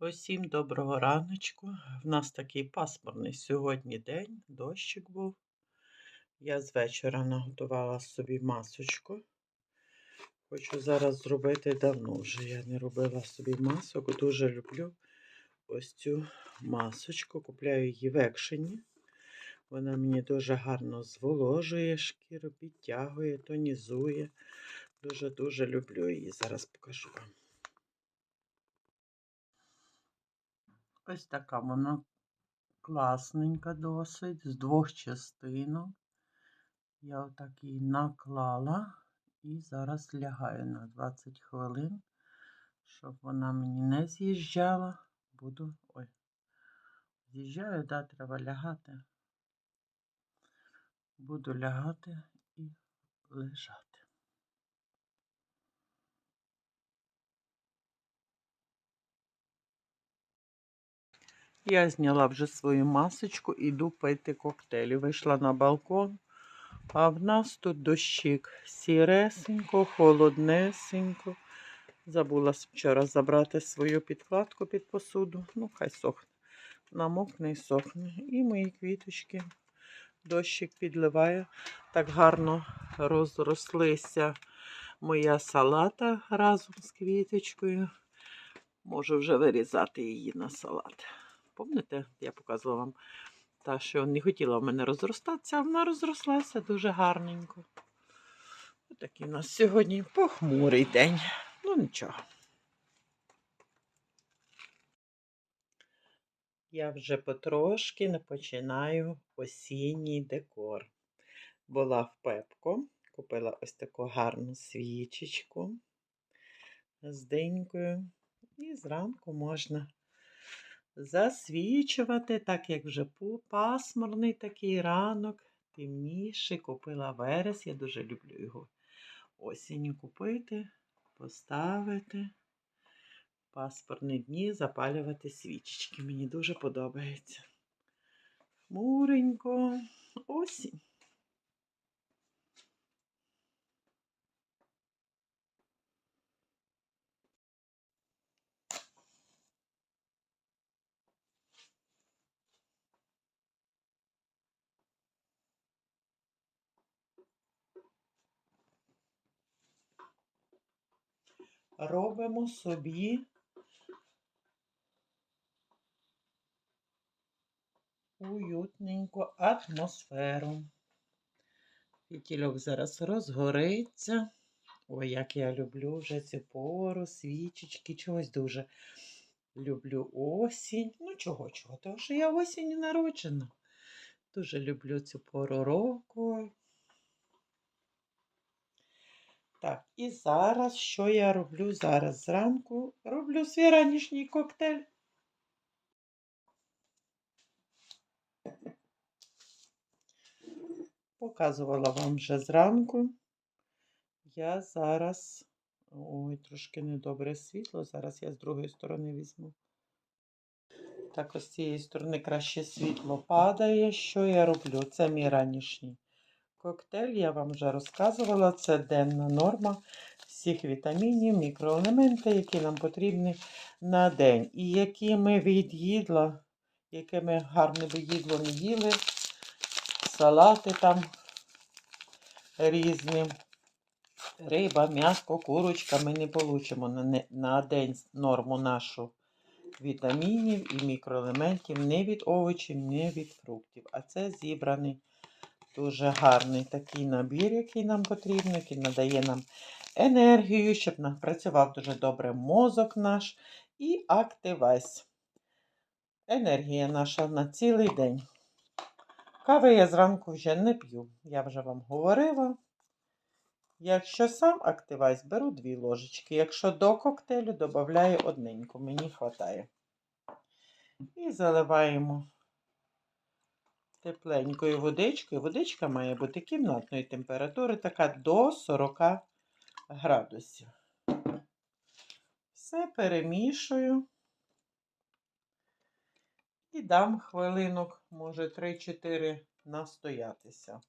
Усім доброго раночку. В нас такий пасмурний сьогодні день, дощик був. Я з вечора наготувала собі масочку. Хочу зараз зробити давно вже. Я не робила собі масок. Дуже люблю ось цю масочку. Купляю її в екшені. Вона мені дуже гарно зволожує шкіру, підтягує, тонізує. Дуже-дуже люблю її. Зараз покажу вам. Ось така вона класненька досить, з двох частинок. Я отак її наклала і зараз лягаю на 20 хвилин, щоб вона мені не з'їжджала. Буду. Ой, з'їжджаю, да, треба лягати. Буду лягати і лежати. Я зняла вже свою масочку, іду пити коктейлі. Вийшла на балкон, а в нас тут дощик сіресенько, холоднесенько. Забула вчора забрати свою підкладку під посуду. Ну, хай сохне. Намокне і сохне. І мої квіточки. Дощик підливає. Так гарно розрослися моя салата разом з квіточкою. Можу вже вирізати її на салат. Помните, я показувала вам, та, що не хотіла в мене розростатися, а вона розрослася дуже гарненько. Ось такий у нас сьогодні похмурий день. Ну нічого. Я вже потрошки не починаю осінній декор. Була в Пепко, купила ось таку гарну свічечку з динькою. І зранку можна засвічувати, так як вже пасмурний такий ранок, темніший, купила верес. Я дуже люблю його осінню купити, поставити. Паспорні дні запалювати свічечки. Мені дуже подобається. Хмуренько, осінь. Робимо собі уютненьку атмосферу. Фітільок зараз розгориться. Ой, як я люблю вже цю пору, свічечки, чогось дуже люблю осінь. Ну, чого, чого? Тому що я осінь народжена. Дуже люблю цю пору року. Так, і зараз, що я роблю зараз зранку? Роблю свій ранішній коктейль. Показувала вам вже зранку. Я зараз. Ой, трошки недобре світло. Зараз я з другої сторони візьму. Так, ось з цієї сторони краще світло падає. Що я роблю? Це мій ранішній коктейль, я вам вже розказувала, це денна норма всіх вітамінів, мікроелементи, які нам потрібні на день. І які ми від їдла, яке ми гарне би їдло не їли, салати там різні, риба, м'ясо, курочка, ми не на, на день норму нашу. Вітамінів і мікроелементів не від овочів, не від фруктів. А це зібраний Дуже гарний такий набір, який нам потрібен, який надає нам енергію, щоб працював дуже добре мозок наш і активась. Енергія наша на цілий день. Кави я зранку вже не п'ю, я вже вам говорила. Якщо сам активайс, беру дві ложечки. Якщо до коктейлю, додаю одненьку, мені вистачає. І заливаємо тепленькою водичкою. Водичка має бути кімнатної температури, така до 40 градусів. Все перемішую і дам хвилинок, може, 3-4 настоятися.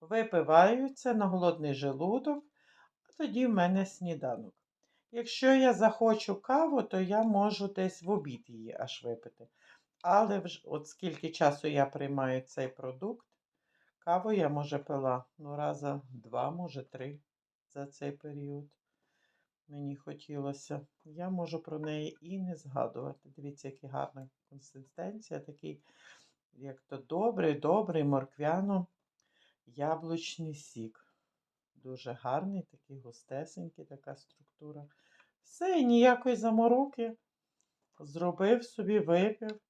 Випиваю це на голодний желудок, а тоді в мене сніданок. Якщо я захочу каву, то я можу десь в обід її аж випити. Але вже, от скільки часу я приймаю цей продукт, каву я може пила ну, раза два, може три за цей період. Мені хотілося. Я можу про неї і не згадувати. Дивіться, яка гарна консистенція, такий, як то добрий, добрий морквяно яблучний сік. Дуже гарний, такий густесенький, така структура. Все, ніякої замороки. Зробив собі, випив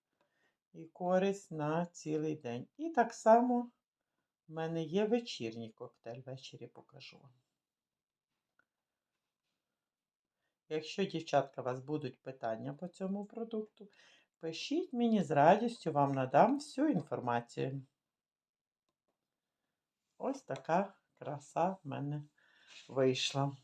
і користь на цілий день. І так само в мене є вечірній коктейль. Ввечері покажу. Якщо, дівчатка, у вас будуть питання по цьому продукту, пишіть мені з радістю вам надам всю інформацію. Ось така краса в мене вийшла.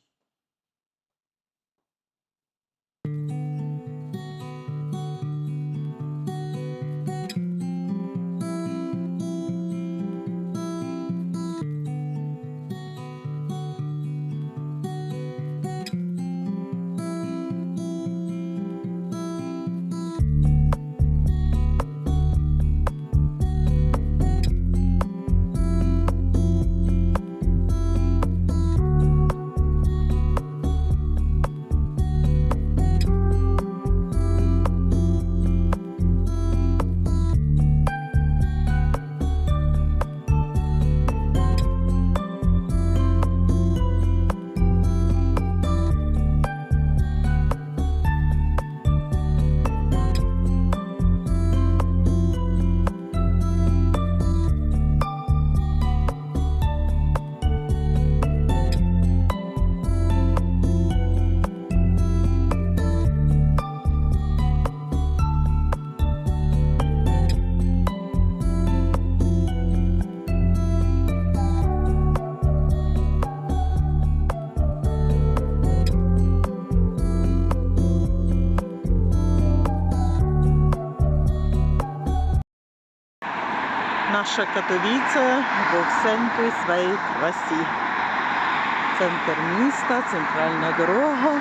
Наша Катовіце во всенькій своїй красі. Центр міста, центральна дорога.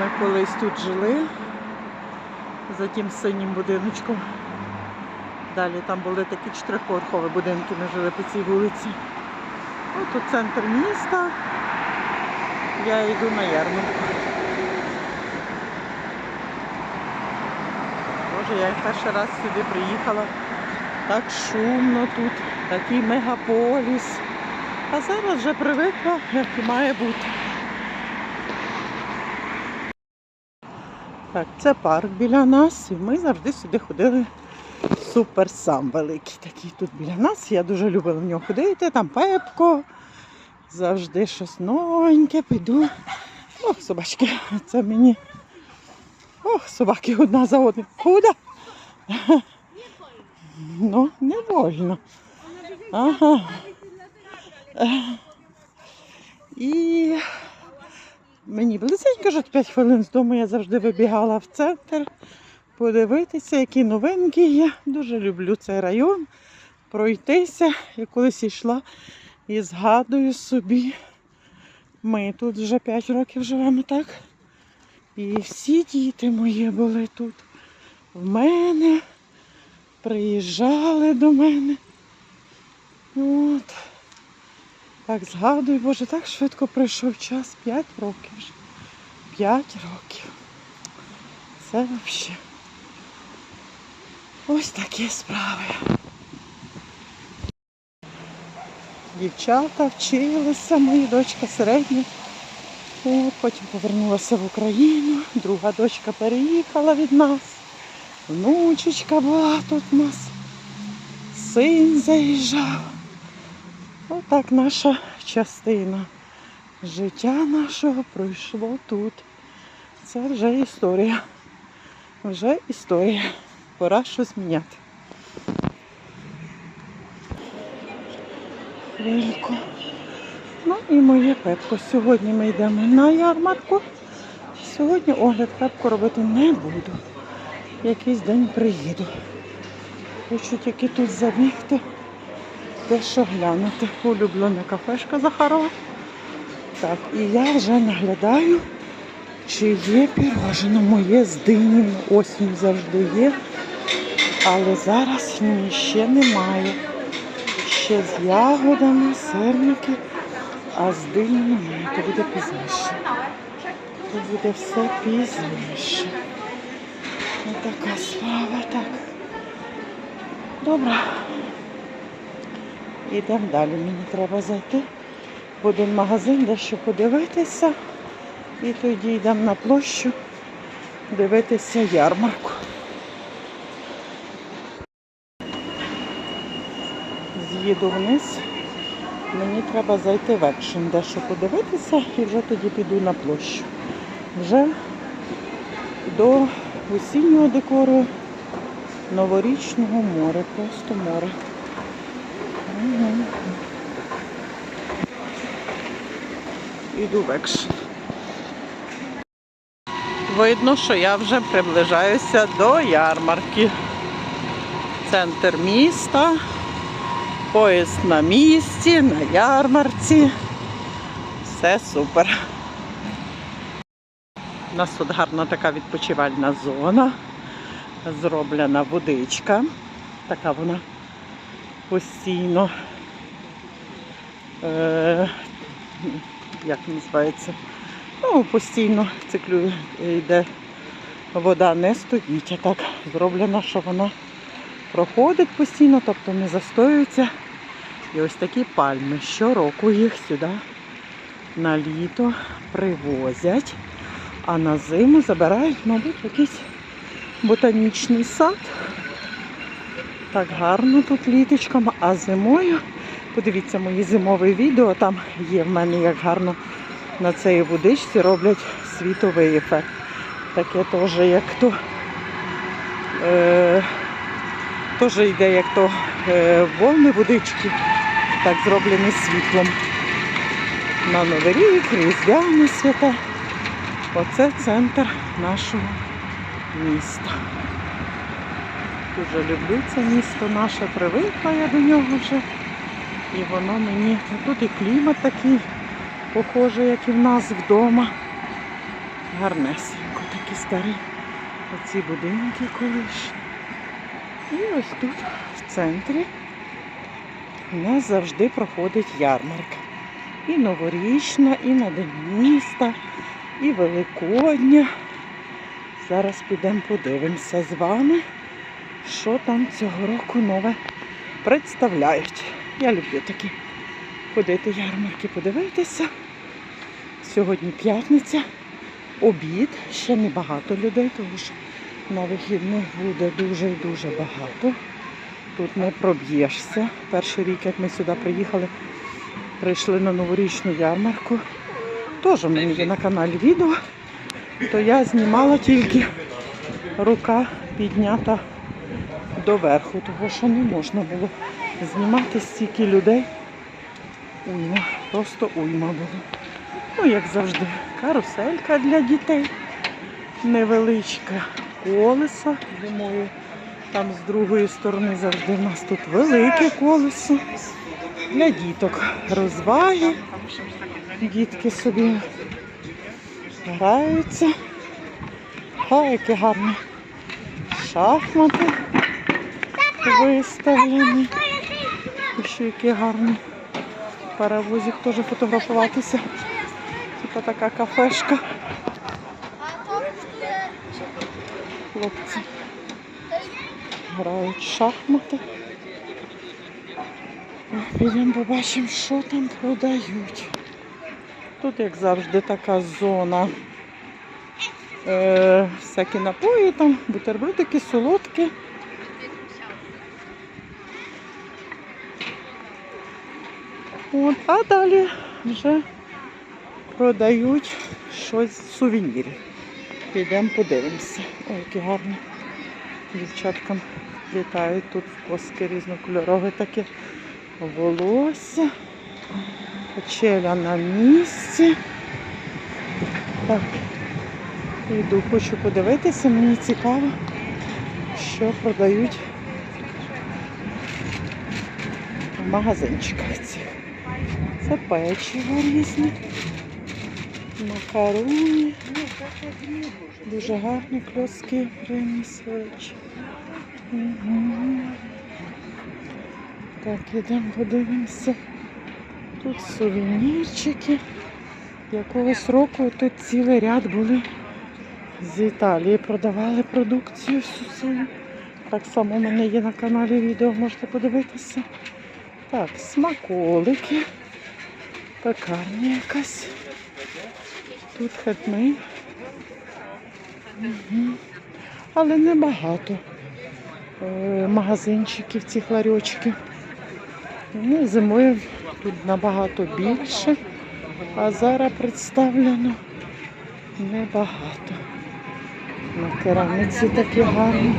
Ми колись тут жили за тим синім будиночком. Далі там були такі чотирьохповерхові будинки, ми жили по цій вулиці. Ось тут центр міста. Я йду на ярмарку. Боже, я перший раз сюди приїхала. Так шумно тут, такий мегаполіс. А зараз вже привикла, як і має бути. Так, це парк біля нас, і ми завжди сюди ходили. Супер сам великий такий тут біля нас. Я дуже любила в нього ходити, там пепко. Завжди щось новеньке, піду. Ох, собачки, це мені. Ох, собаки одна за одним. Куди? Ну, не вольно. Ага. І мені близенько от 5 хвилин з дому я завжди вибігала в центр подивитися, які новинки є. Дуже люблю цей район, пройтися. Я колись йшла і згадую собі. Ми тут вже 5 років живемо так. І всі діти мої були тут. В мене приїжджали до мене. От. Так згадую, боже, так швидко пройшов час. П'ять років вже. П'ять років. Це взагалі. Ось такі справи. Дівчата вчилися, моя дочка середня. От, потім повернулася в Україну. Друга дочка переїхала від нас. Внучечка була тут у нас. Син заїжджав. Отак наша частина життя нашого пройшло тут. Це вже історія. Вже історія. Пора щось міняти. Хвильку. Ну і моє пепко. Сьогодні ми йдемо на ярмарку. Сьогодні огляд пепко робити не буду. Якийсь день приїду. Хочу тільки тут забігти, дещо глянути. Улюблена кафешка Захарова. Так, і я вже наглядаю чи є пірожено моє з динем. Осінь завжди є. Але зараз ні, ще немає. Ще з ягодами, сирники, а з дині немає, то буде пізніше. То буде все пізніше. Така справа, так. Добре. Ідемо далі. Мені треба зайти в один магазин, дещо подивитися. І тоді йдемо на площу дивитися ярмарку. З'їду вниз. Мені треба зайти в екшен, дещо подивитися і вже тоді піду на площу. Вже до осіннього декору новорічного моря, просто море. Угу. Іду в екшен. Видно, що я вже приближаюся до ярмарки. Центр міста. Поїзд на місці, на ярмарці. Все супер. У нас тут гарна така відпочивальна зона. Зроблена водичка. Така вона постійно. Е, як називається? Ну, постійно циклює, йде вода не стоїть, а так зроблена, що вона проходить постійно, тобто не застоюється. І ось такі пальми. Щороку їх сюди на літо привозять, а на зиму забирають, мабуть, якийсь ботанічний сад. Так гарно тут літочком, а зимою, подивіться мої зимові відео, там є в мене як гарно на цій водичці роблять світовий ефект. Таке теж як то. Е, Теж йде як то е, волни водички, так зроблені світлом. На Новий рік, Різдвяне свята. Оце центр нашого міста. Дуже люблю це місто наше, привикла я до нього вже. І воно мені, тут і клімат такий, похожий, як і в нас вдома. Гарнесенько, такі старі оці будинки колишні. І ось тут, в центрі, у нас завжди проходить ярмарка. І новорічна, і на День міста, і Великодня. Зараз підемо подивимося з вами, що там цього року нове представляють. Я люблю такі ходити ярмарки, подивитися. Сьогодні п'ятниця, обід, ще не багато людей, тому що на вихідних буде дуже і дуже багато. Тут не проб'єшся. Перший рік, як ми сюди приїхали, прийшли на новорічну ярмарку. Теж в мене є на каналі відео, то я знімала тільки рука піднята доверху, тому що не можна було знімати стільки людей. Уйма, просто уйма було. Ну, як завжди, каруселька для дітей. Невеличка колесо зимою. Там з другої сторони завжди в нас тут велике колесо. Для діток розваги. Дітки собі граються. А, які гарні шахмати виставлені. І ще який гарний паровозик теж фотографуватися. Типа така кафешка. Хлопці грають шахмати. Підемо побачимо, що там продають. Тут, як завжди, така зона. Е, всякі напої, там, бутербродики, солодкі. От, а далі вже продають щось з сувенірів. Підемо подивимося. Ой, які гарні. Дівчаткам літають тут в коски різнокольорове таке волосся. Качеля на місці. Так, йду, хочу подивитися, мені цікаво, що продають в магазинчиках цих. Це печиво різне, макарони. Дуже гарні кльоски вечір. Так, ідемо подивимося. Тут сувенірчики. Якогось року тут цілий ряд були з Італії. Продавали продукцію всю свою. Так само у мене є на каналі відео, можете подивитися. Так, смаколики. Пекарня якась. Тут хетмей. Мгм. Але небагато е, магазинчиків, цих ларьочків. Ну, зимою тут набагато більше, а зараз представлено небагато. На кераміці такі гарні.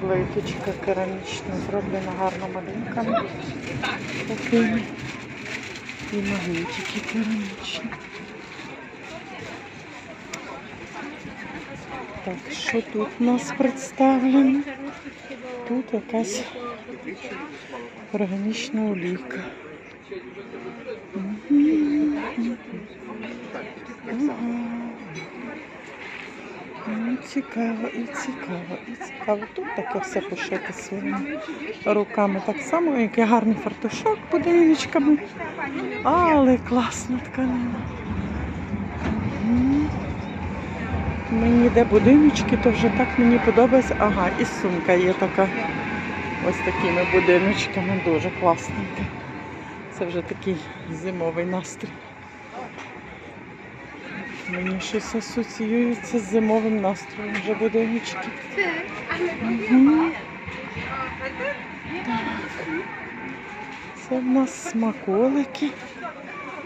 Плиточка керамічна зроблена гарно малюнками. І магнітики керамічні. Так, що тут у нас представлено? Тут якась органічна олійка. Ну, цікаво, і цікаво, і цікаво. Тут таке все пошите своїми руками. Так само, як і гарний фартушок будиночками. Але класна тканина. Мені де будиночки, то вже так мені подобається. Ага, і сумка є така. Ось такими будиночками. Дуже класненька. Це вже такий зимовий настрій. Мені щось асоціюється з зимовим настроєм вже будиночки. Це в нас смаколики.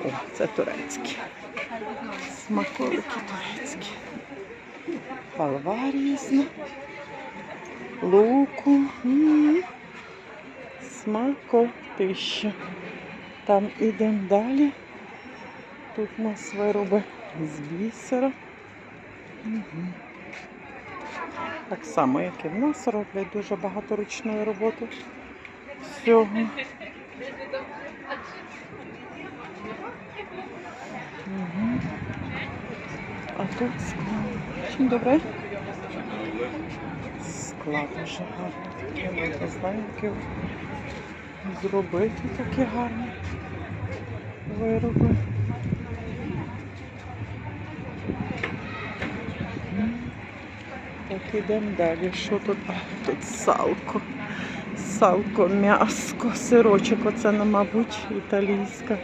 О, це турецькі. Смаколики турецькі. Халва різна. Луку. М. Смакотища. Там ідемо далі. Тут у нас вироби з бісера. Так само, як і в нас роблять дуже багато ручної роботи. Всього. А тут склад. Dzień dobry. Склад дуже гарний. Я як його зробити такі гарні вироби. Так, ідемо далі. Що тут? А, тут салко. Салко, м'яско, сирочок. Оце, ну, мабуть, італійська.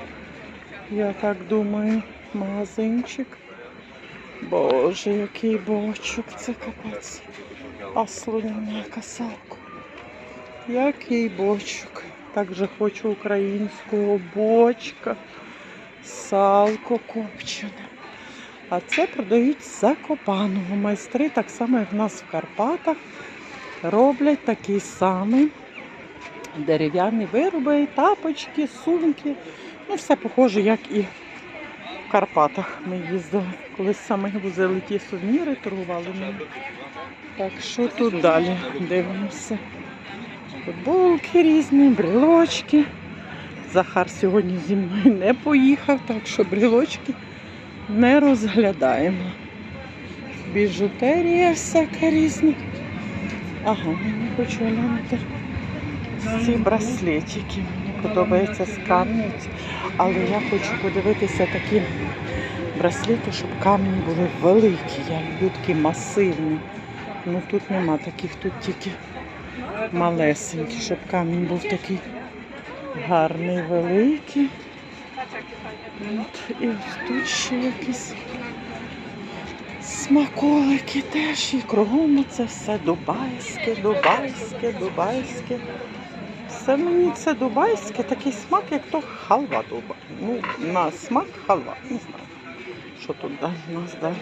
Я так думаю, магазинчик. Боже, який бочок, це капець. А слоняна касалку. Який бочок. Так же хочу українського бочка. Салко копчене. А це продають з Закопаного. Майстри, так само, як в нас в Карпатах, роблять такий самий дерев'яні вироби, тапочки, сумки. Ну, все похоже, як і в Карпатах ми їздили. Колись саме возили ті сувніри, торгували ними. Так, що тут далі? Дивимося. Футболки різні, брелочки. Захар сьогодні зі мною не поїхав, так що брелочки не розглядаємо. Біжутерія всяка різна. Ага, мені хочу глянути ці браслетики. Подобається з камню. Але я хочу подивитися такі браслети, щоб камні були великі. Я люблю такі масивні. Ну тут нема таких, тут тільки малесенькі, щоб камінь був такий гарний, великий. От, і тут ще якісь смаколики теж. І кругом це все дубайське, дубайське, дубайське. Все мені це дубайське, такий смак, як то халва дуба. Ну, на смак халва. Не знаю, що тут далі у нас далі.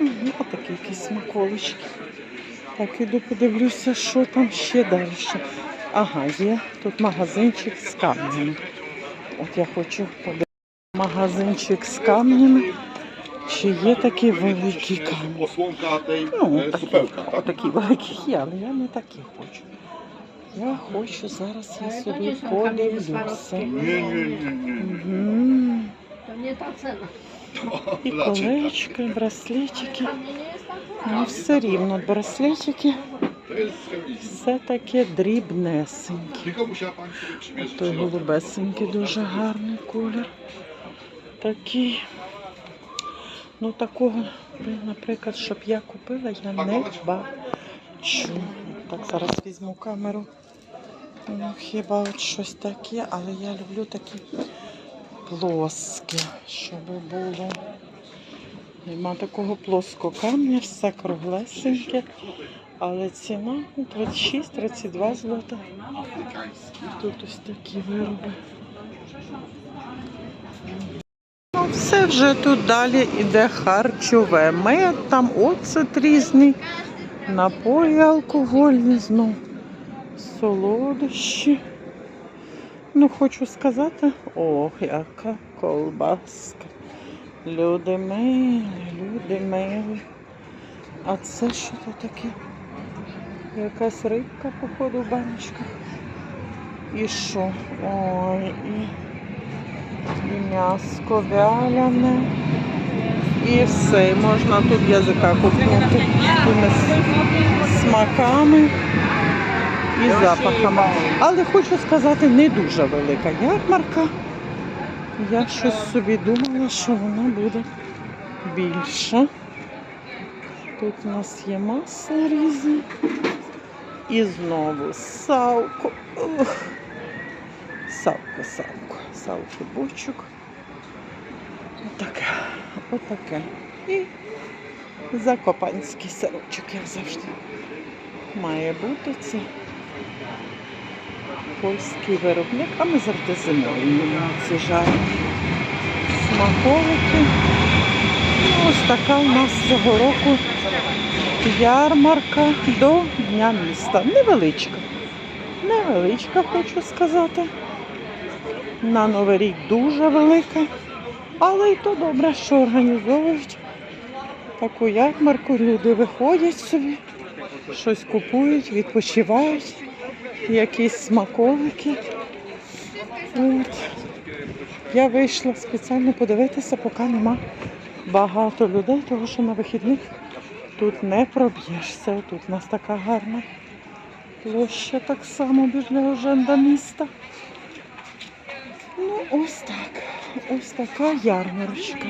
Мгм, Отакі якісь смаколички. Так, іду подивлюся, що там ще далі. Ага, є тут магазинчик з камнями. От я хочу подивитися магазинчик з камнями. Чи є такі великі камні? Ну, такі, отакі великі є, але я не такі хочу. Я хочу зараз я собі подивлюся. І колечки, і браслетики. Ну, все рівно браслетики. Все таке przymierzyć Той голубесенький дуже гарний колір. Такий. Ну такого, наприклад, щоб я купила, я не бачу. Так, зараз візьму камеру. Ну, хіба от щось таке, але я люблю такі плоскі, щоб було. Нема такого плоского камня, все круглесеньке. Але ціна 36-32 злота. Тут ось такі вироби. Ну, все вже тут далі іде харчове. Мед, там оцет різний, напої алкогольні знов, солодощі. Ну, хочу сказати, ох, яка колбаска. Люди милі, люди милі. А це що то таке? Якась рибка, походу, в баночках. І що? Ой, і, і м'яско вялене. І все. Можна тут язика купнути с- смаками і запахами. Але хочу сказати, не дуже велика ярмарка. Я щось собі думала, що вона буде більша. Тут у нас є масло різні. І знову савко. Ух. Савко, савко, савко бочок. Отаке, отаке. І закопанський сирочок, як завжди. Має бути це польський виробник, а ми завжди зимою ці жарені смаколики. Ну, ось така у нас цього року ярмарка до Дня міста. Невеличка. Невеличка, хочу сказати. На Новий рік дуже велика. Але й то добре, що організовують таку ярмарку. Люди виходять собі, щось купують, відпочивають, якісь смаколики. От. Я вийшла спеціально подивитися, поки нема багато людей, тому що на вихідних тут не проб'єшся. Тут у нас така гарна площа так само біля оженда міста. Ну, ось так. Ось така ярмарочка.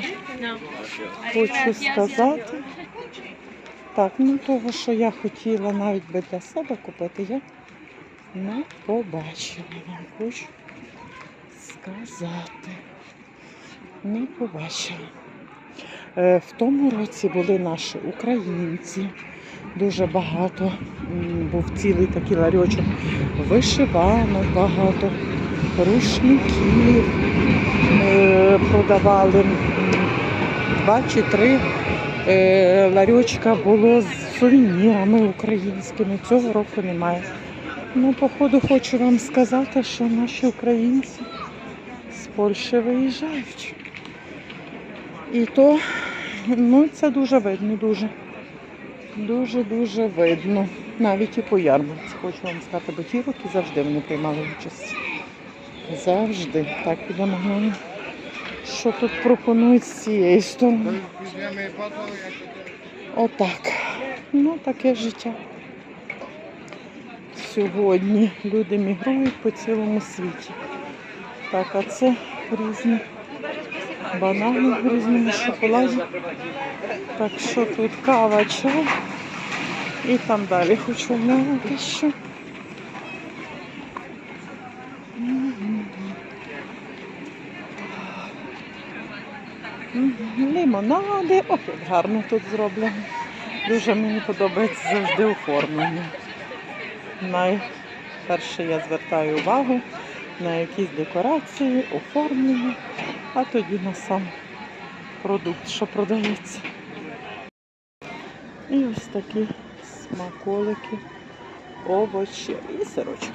Хочу сказати. Так, ну того, що я хотіла навіть би для себе купити, я не побачила. Вам хочу сказати. Не побачила. Е, В тому році були наші українці. Дуже багато. Був цілий такий ларьочок. Вишиванок багато, рушників е, продавали. Два чи три е, ларьочка було з сувенірами українськими. Цього року немає. Ну, походу, хочу вам сказати, що наші українці з Польщі виїжджають. І то, ну, це дуже видно, дуже. Дуже-дуже видно. Навіть і по ярмарці, хочу вам сказати, бо ті роки завжди вони приймали участь. Завжди. Так, підемо глянемо. Що тут пропонують з цієї сторони? Отак. Ну, таке життя. Сьогодні люди мігрують по цілому світі. Так, а це різні банани в різному шоколаді. Так що тут кава, чай. І там далі хочу глянути, що. Лимонади. Як гарно тут зроблено. Дуже мені подобається завжди оформлення. Найперше я звертаю увагу на якісь декорації, оформлення, а тоді на сам продукт, що продається. І ось такі смаколики, овочі і сирочок.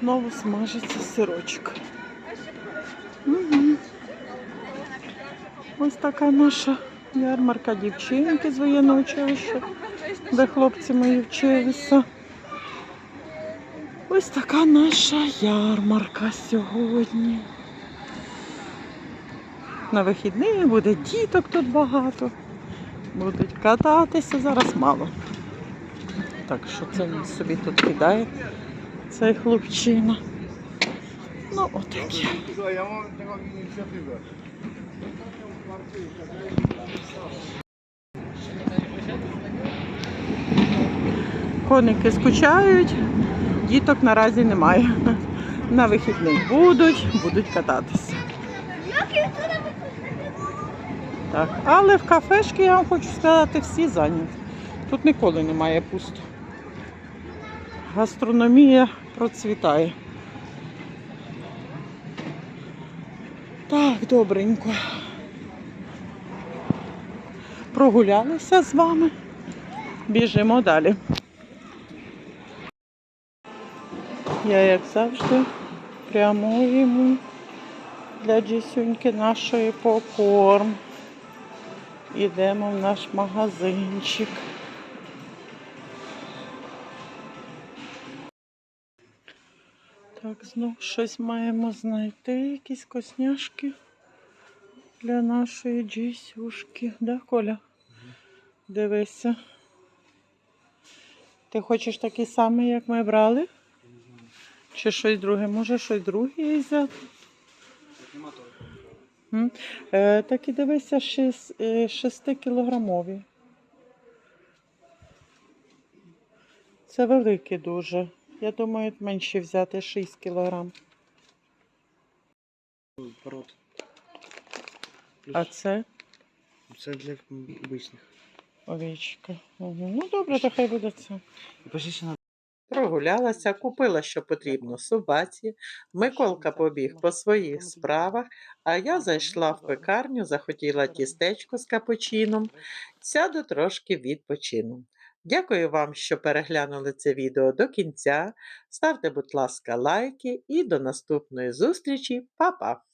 Знову смажиться сирочок. Угу. Ось така наша ярмарка дівчинки з воєнного училища, де хлопці мої вчилися. Ось така наша ярмарка сьогодні. на вихідні буде діток тут багато. Будуть кататися, зараз мало. Так що це він собі тут кидає, цей хлопчина. Ну, отакі. Коники скучають, діток наразі немає. На вихідних будуть, будуть кататися. Так, але в кафешки, я вам хочу сказати, всі зайняті. Тут ніколи немає пусто. Гастрономія процвітає. Так, добренько. Прогулялися з вами. Біжимо далі. Я, як завжди, прямуємо для Джісюньки нашої попкорн. Ідемо в наш магазинчик. Так, знов щось маємо знайти, якісь косняшки для нашої Джісюшки. Да, Коля? Дивися. Ти хочеш такий самий, як ми брали? Чи щось друге? Може щось друге взяти? Е, так і дивися, 6 кілограмові. Це великі дуже. Я думаю, менше взяти 6 кілограм. Пород. А це Це для обичних. овечка. Угу. Ну добре, то хай буде це. Прогулялася, купила, що потрібно собаці. Миколка побіг по своїх справах, а я зайшла в пекарню, захотіла тістечко з капучином. Сяду трошки відпочину. Дякую вам, що переглянули це відео до кінця. Ставте, будь ласка, лайки і до наступної зустрічі. Па-па!